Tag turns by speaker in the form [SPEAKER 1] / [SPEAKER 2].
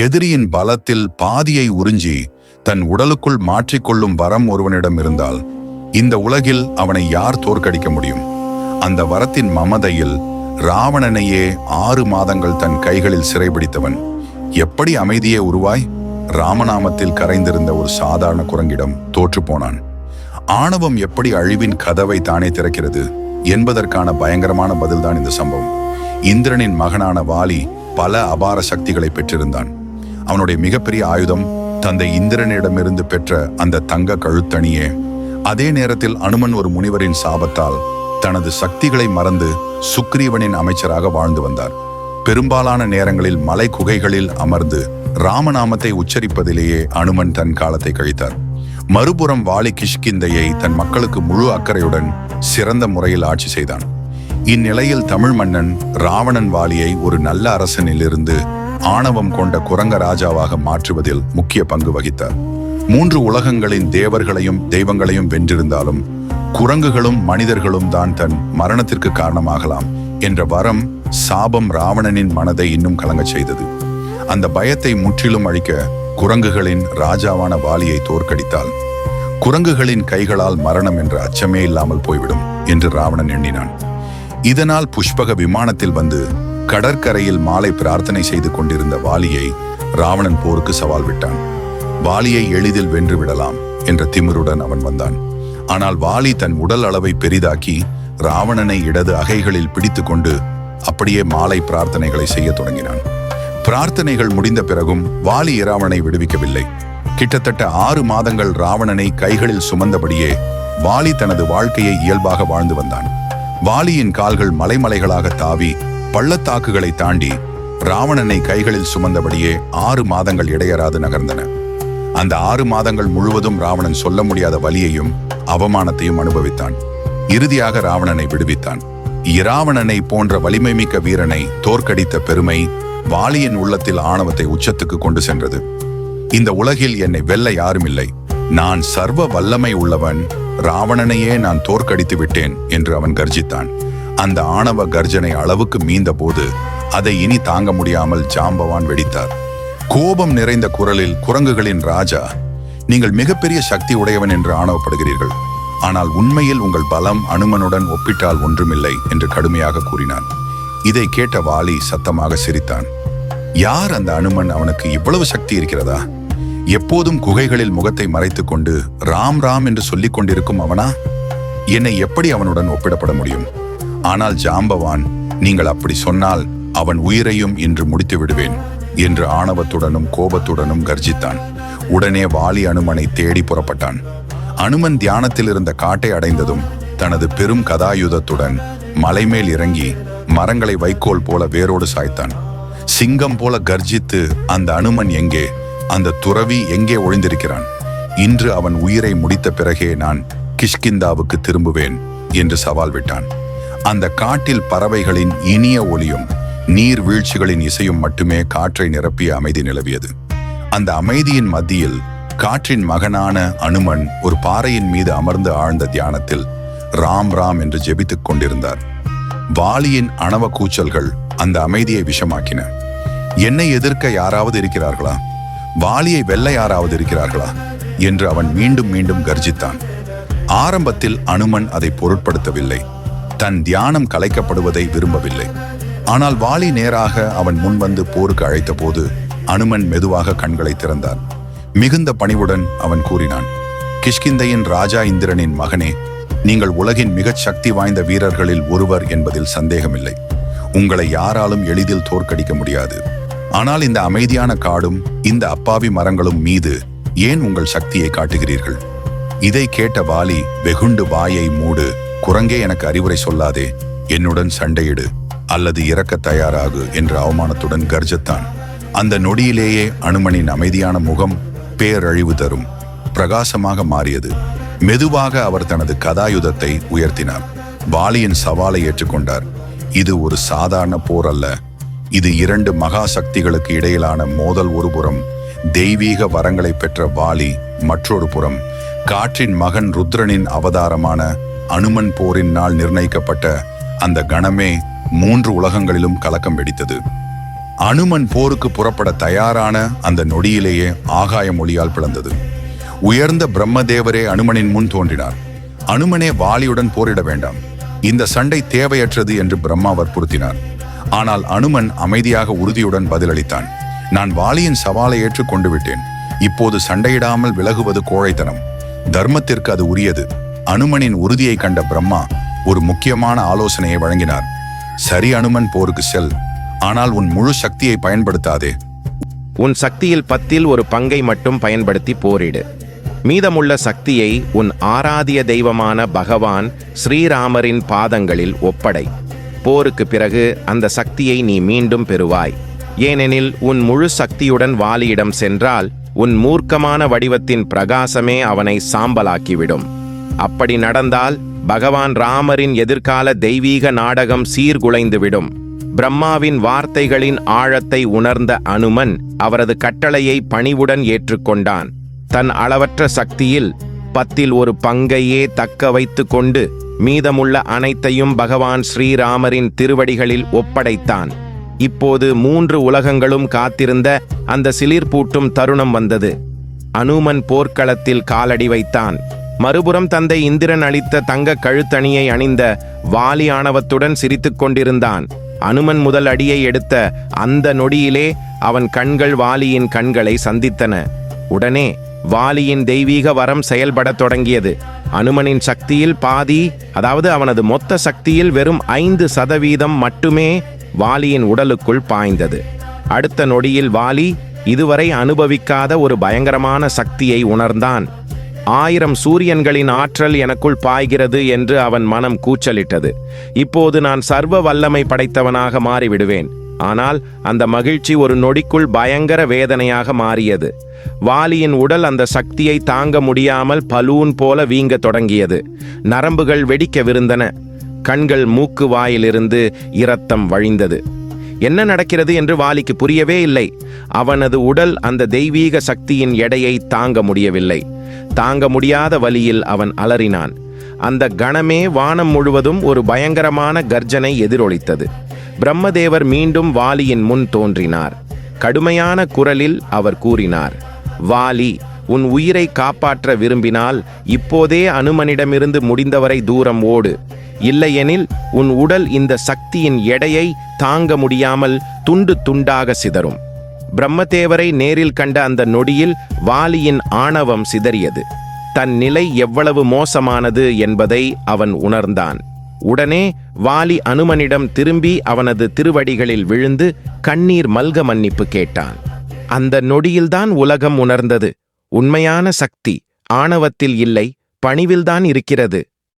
[SPEAKER 1] எதிரியின் பலத்தில் பாதியை உறிஞ்சி தன் உடலுக்குள் மாற்றிக்கொள்ளும் வரம் ஒருவனிடம் இருந்தால் இந்த உலகில் அவனை யார் தோற்கடிக்க முடியும்? அந்த வரத்தின் மமதையில் ராவணனையே ஆறு மாதங்கள் தன் கைகளில் சிறைபிடித்தவன். எப்படி அமைதியே உருவாய்? ராமநாமத்தில் கரைந்திருந்த ஒரு சாதாரண குரங்கிடம் தோற்றுப்போனான் ஆணவம் எப்படி அழிவின் கதவை தானே திறக்கிறது? என்பதற்கான பயங்கரமான பதில்தான் இந்த சம்பவம். இந்திரனின் மகனான வாலி பல அபார சக்திகளை பெற்றிருந்தான். அவனுடைய மிகப்பெரிய ஆயுதம் தந்தை இந்திரனிடமிருந்து பெற்ற அந்த தங்க கழுத்தணியே. அதே நேரத்தில் அனுமன் ஒரு முனிவரின் சாபத்தால் தனது சக்திகளை மறந்து சுக்ரீவனின் அமைச்சராக வாழ்ந்து வந்தார். பெரும்பாலான நேரங்களில் மலை குகைகளில் அமர்ந்து ராமநாமத்தை உச்சரிப்பதிலேயே அனுமன் தன் காலத்தை கழித்தார். மறுபுறம் வாலி கிஷ்கிந்தையை தன் மக்களுக்கு முழு அக்கறையுடன் சிறந்த முறையில் ஆட்சி செய்தான். இந்நிலையில் தமிழ் மன்னன் ராவணன் வாலியை ஒரு நல்ல அரசனிலிருந்து ஆணவம் கொண்ட குரங்க ராஜாவாக மாற்றுவதில் முக்கிய பங்கு வகித்தார். மூன்று உலகங்களின் தேவர்களையும் தெய்வங்களையும் வென்றிருந்தாலும் குரங்குகளும் மனிதர்களும் தான் தன் மரணத்திற்கு காரணமாகலாம் என்ற வரம் சாபம் ராவணனின் மனதை இன்னும் கலங்கச் செய்தது. அந்த பயத்தை முற்றிலும் அழிக்க குரங்குகளின் ராஜாவான வாலியை தோற்கடித்தால் குரங்குகளின் கைகளால் மரணம் என்ற அச்சமே இல்லாமல் போய்விடும் என்று ராவணன் எண்ணினான். இதனால் புஷ்பக விமானத்தில் வந்து கடற்கரையில் மாலை பிரார்த்தனை செய்து கொண்டிருந்த வாலியை ராவணன் போருக்கு சவால் விட்டான். வாலியை எளிதில் வென்று விடலாம் என்ற திமிருடன் அவன் வந்தான். ஆனால் வாலி தன் உடல் அளவை பெரிதாக்கி ராவணனை இடது அகைகளில் பிடித்துக்கொண்டு அப்படியே மாலை பிரார்த்தனைகளை செய்ய தொடங்கினான். பிரார்த்தனைகள் முடிந்த பிறகும் வாலி இராவனை விடுவிக்கவில்லை. கிட்டத்தட்ட ஆறு மாதங்கள் ராவணனை கைகளில் சுமந்தபடியே வாலி தனது வாழ்க்கையை இயல்பாக வாழ்ந்து வந்தான். வாலியின் கால்கள் மலைமலைகளாக தாவி பள்ளத்தாக்குகளை தாண்டி ராவணனை கைகளில் சுமந்தபடியே ஆறு மாதங்கள் இடையராது நகர்ந்தன. அந்த ஆறு மாதங்கள் முழுவதும் ராவணன் சொல்ல முடியாத வலியையும் அவமானத்தையும் அனுபவித்தான். இறுதியாக ராவணனை விடுவித்தான். இராவணனை போன்ற வலிமை மிக்க வீரனை தோற்கடித்த பெருமை வாலியின் உள்ளத்தில் ஆணவத்தை உச்சத்துக்கு கொண்டு சென்றது. இந்த உலகில் என்னை வெல்ல யாரும் இல்லை நான் சர்வ வல்லமை உள்ளவன் ராவணனையே நான் தோற்கடித்து விட்டேன் என்று அவன் கர்ஜித்தான். அந்த ஆணவ கர்ஜனை அளவுக்கு மீந்த போது அதை இனி தாங்க முடியாமல் ஜாம்பவான் வெடித்தார். கோபம் நிறைந்த குரலில் குரங்குகளின் ராஜா நீங்கள் மிகப்பெரிய சக்தி உடையவன் என்று ஆணவப்படுகிறீர்கள். ஆனால் உண்மையில் உங்கள் பலம் அனுமனுடன் ஒப்பிட்டால் ஒன்றுமில்லை என்று கடுமையாக கூறினான். இதை கேட்ட வாலி சத்தமாக சிரித்தான். யார் அந்த அனுமன்? அவனுக்கு இவ்வளவு சக்தி இருக்கிறதா? எப்போதும் குகைகளில் முகத்தை மறைத்துக் கொண்டு ராம் ராம் என்று சொல்லிக் கொண்டிருக்கும் அவனா? என்னை எப்படி அவனுடன் ஒப்பிடப்பட முடியும்? ஆனால் ஜாம்பவான் நீங்கள் அப்படி சொன்னால் அவன் உயிரையும் இன்று முடித்து விடுவேன் என்று ஆணவத்துடனும் கோபத்துடனும் கர்ஜித்தான். உடனே வாலி அனுமனை தேடி புறப்பட்டான். அனுமன் தியானத்தில் இருந்த காட்டை அடைந்ததும் தனது பெரும் கதாயுதத்துடன் மலைமேல் இறங்கி மரங்களை வைக்கோல் போல வேரோடு சாய்த்தான். சிங்கம் போல கர்ஜித்து அந்த அனுமன் எங்கே அந்த துறவி எங்கே ஒழிந்திருக்கிறான் இன்று அவன் உயிரை முடித்த பிறகே நான் கிஷ்கிந்தாவுக்கு திரும்புவேன் என்று சவால் விட்டான். அந்த காட்டில் பறவைகளின் இனிய ஒலியும் நீர் வீழ்ச்சிகளின் இசையும் மட்டுமே காற்றை நிரப்பிய அமைதி நிலவியது. அந்த அமைதியின் மத்தியில் காற்றின் மகனான அனுமன் ஒரு பாறையின் மீது அமர்ந்து ஆழ்ந்த தியானத்தில் ராம் ராம் என்று ஜெபித்துக் கொண்டிருந்தார். வாலியின் அணவ கூச்சல்கள் அந்த அமைதியை விஷமாக்கின. என்னை எதிர்க்க யாராவது இருக்கிறார்களா? வாலியை வெல்ல யாராவது இருக்கிறார்களா? என்று அவன் மீண்டும் மீண்டும் கர்ஜித்தான். ஆரம்பத்தில் அனுமன் அதை பொருட்படுத்தவில்லை. தன் தியானம் கலைக்கப்படுவதை விரும்பவில்லை. ஆனால் வாலி நேராக அவன் முன்வந்து போருக்கு அழைத்த போது அனுமன் மெதுவாக கண்களை திறந்தான். மிகுந்த பணிவுடன் அவன் கூறினான் கிஷ்கிந்தையின் ராஜா இந்திரனின் மகனே நீங்கள் உலகின் மிகச் சக்தி வாய்ந்த வீரர்களில் ஒருவர் என்பதில் சந்தேகமில்லை. உங்களை யாராலும் எளிதில் தோற்கடிக்க முடியாது. ஆனால் இந்த அமைதியான காடும் இந்த அப்பாவி மரங்களும் மீது ஏன் உங்கள் சக்தியை காட்டுகிறீர்கள்? இதை கேட்ட வாலி வெகுண்டு வாயை மூடு குரங்கே எனக்கு அறிவுரை சொல்லாதே. என்னுடன் சண்டையிடு அல்லது இறக்க தயாராகு என்ற அவமானத்துடன் கர்ஜத்தான். அந்த நொடியிலேயே அனுமனின் அமைதியான முகம் பேரழிவு தரும். பிரகாசமாக மாறியது. மெதுவாக அவர் தனது கதாயுதத்தை உயர்த்தினார். வாலியின் சவாலை ஏற்றுக்கொண்டார். இது ஒரு சாதாரண போர் அல்ல. இது இரண்டு மகா சக்திகளுக்கு இடையிலான மோதல் ஒருபுறம் தெய்வீக வரங்களை பெற்ற வாலி மற்றொரு புறம். காற்றின் மகன் ருத்ரனின் அவதாரமான அனுமன் போரின் நாள் நிர்ணயிக்கப்பட்ட அந்த கணமே மூன்று உலகங்களிலும் கலக்கம் வெடித்தது. அனுமன் போருக்கு புறப்பட தயாரான அந்த நொடியிலேயே ஆகாய மொழியால் பிளந்தது. உயர்ந்த பிரம்மதேவரே அனுமனின் முன் தோன்றினார். அனுமனே வாலியுடன் போரிட வேண்டாம். இந்த சண்டை தேவையற்றது என்று பிரம்மா வற்புறுத்தினார். ஆனால் அனுமன் அமைதியாக உறுதியுடன் பதிலளித்தான். நான் வாலியின் சவாலை ஏற்றுக்கொண்டு விட்டேன். இப்போது சண்டையிடாமல் விலகுவது கோழைத்தனம். தர்மத்திற்கு அது உரியது. அனுமனின் உறுதியை கண்ட பிரம்மா ஒரு முக்கியமான ஆலோசனையை வழங்கினார். சரி அனுமன் போருக்கு செல். ஆனால் உன் முழு சக்தியை பயன்படுத்தாதே.
[SPEAKER 2] உன் சக்தியில் பத்தில் ஒரு பங்கை மட்டும் பயன்படுத்தி போரிடு. மீதமுள்ள சக்தியை உன் ஆராதிய தெய்வமான பகவான் ஸ்ரீராமரின் பாதங்களில் ஒப்படை. போருக்கு பிறகு அந்த சக்தியை நீ மீண்டும் பெறுவாய். ஏனெனில் உன் முழு சக்தியுடன் வாலியிடம் சென்றால் உன் மூர்க்கமான வடிவத்தின் பிரகாசமே அவனை சாம்பலாக்கிவிடும். அப்படி நடந்தால் பகவான் ராமரின் எதிர்கால தெய்வீக நாடகம் சீர்குலைந்துவிடும். பிரம்மாவின் வார்த்தைகளின் ஆழத்தை உணர்ந்த அனுமன் அவரது கட்டளையை பணிவுடன் ஏற்றுக்கொண்டான். தன் அளவற்ற சக்தியில் பத்தில் ஒரு பங்கையே தக்க வைத்து கொண்டு மீதமுள்ள அனைத்தையும் பகவான் ஸ்ரீராமரின் திருவடிகளில் ஒப்படைத்தான். இப்போது மூன்று உலகங்களும் காத்திருந்த அந்த சிலிர்பூட்டும் தருணம் வந்தது. அனுமன் போர்க்களத்தில் காலடி வைத்தான். மறுபுறம் தந்தை இந்திரன் அளித்த தங்க கழுத்தணியை அணிந்த வாலி ஆணவத்துடன் சிரித்துக் கொண்டிருந்தான். அனுமன் முதல் அடியை எடுத்த அந்த நொடியிலே அவன் கண்கள் வாலியின் கண்களை சந்தித்தன. உடனே வாலியின் தெய்வீக வரம் செயல்படத் தொடங்கியது. அனுமனின் சக்தியில் பாதி அதாவது அவனது மொத்த சக்தியில் வெறும் ஐந்து சதவீதம் மட்டுமே வாலியின் உடலுக்குள் பாய்ந்தது. அடுத்த நொடியில் வாலி இதுவரை அனுபவிக்காத ஒரு பயங்கரமான சக்தியை உணர்ந்தான். ஆயிரம் சூரியன்களின் ஆற்றல் எனக்குள் பாய்கிறது என்று அவன் மனம் கூச்சலிட்டது. இப்போது நான் சர்வ வல்லமை படைத்தவனாக மாறிவிடுவேன். ஆனால் அந்த மகிழ்ச்சி ஒரு நொடிக்குள் பயங்கர வேதனையாக மாறியது. வாலியின் உடல் அந்த சக்தியை தாங்க முடியாமல் பலூன் போல வீங்க தொடங்கியது. நரம்புகள் வெடிக்கவிருந்தன. கண்கள் மூக்கு வாயிலிருந்து இரத்தம் வழிந்தது. என்ன நடக்கிறது என்று வாலிக்கு புரியவே இல்லை. அவனது உடல் அந்த தெய்வீக சக்தியின் எடையை தாங்க முடியவில்லை. தாங்க முடியாத வழியில் அவன் அலறினான். அந்த கணமே வானம் முழுவதும் ஒரு பயங்கரமான கர்ஜனை எதிரொலித்தது. பிரம்மதேவர் மீண்டும் வாலியின் முன் தோன்றினார். கடுமையான குரலில் அவர் கூறினார் வாலி உன் உயிரை காப்பாற்ற விரும்பினால் இப்போதே அனுமனிடமிருந்து முடிந்தவரை தூரம் ஓடு. இல்லையெனில் உன் உடல் இந்த சக்தியின் எடையை தாங்க முடியாமல் துண்டு துண்டாக சிதறும். பிரம்மதேவரை நேரில் கண்ட அந்த நொடியில் வாலியின் ஆணவம் சிதறியது. தன் நிலை எவ்வளவு மோசமானது என்பதை அவன் உணர்ந்தான். உடனே வாலி அனுமனிடம் திரும்பி அவனது திருவடிகளில் விழுந்து கண்ணீர் மல்க மன்னிப்பு கேட்டான். அந்த நொடியில்தான் உலகம் உணர்ந்தது. உண்மையான சக்தி ஆணவத்தில் இல்லை பணிவில்தான் இருக்கிறது.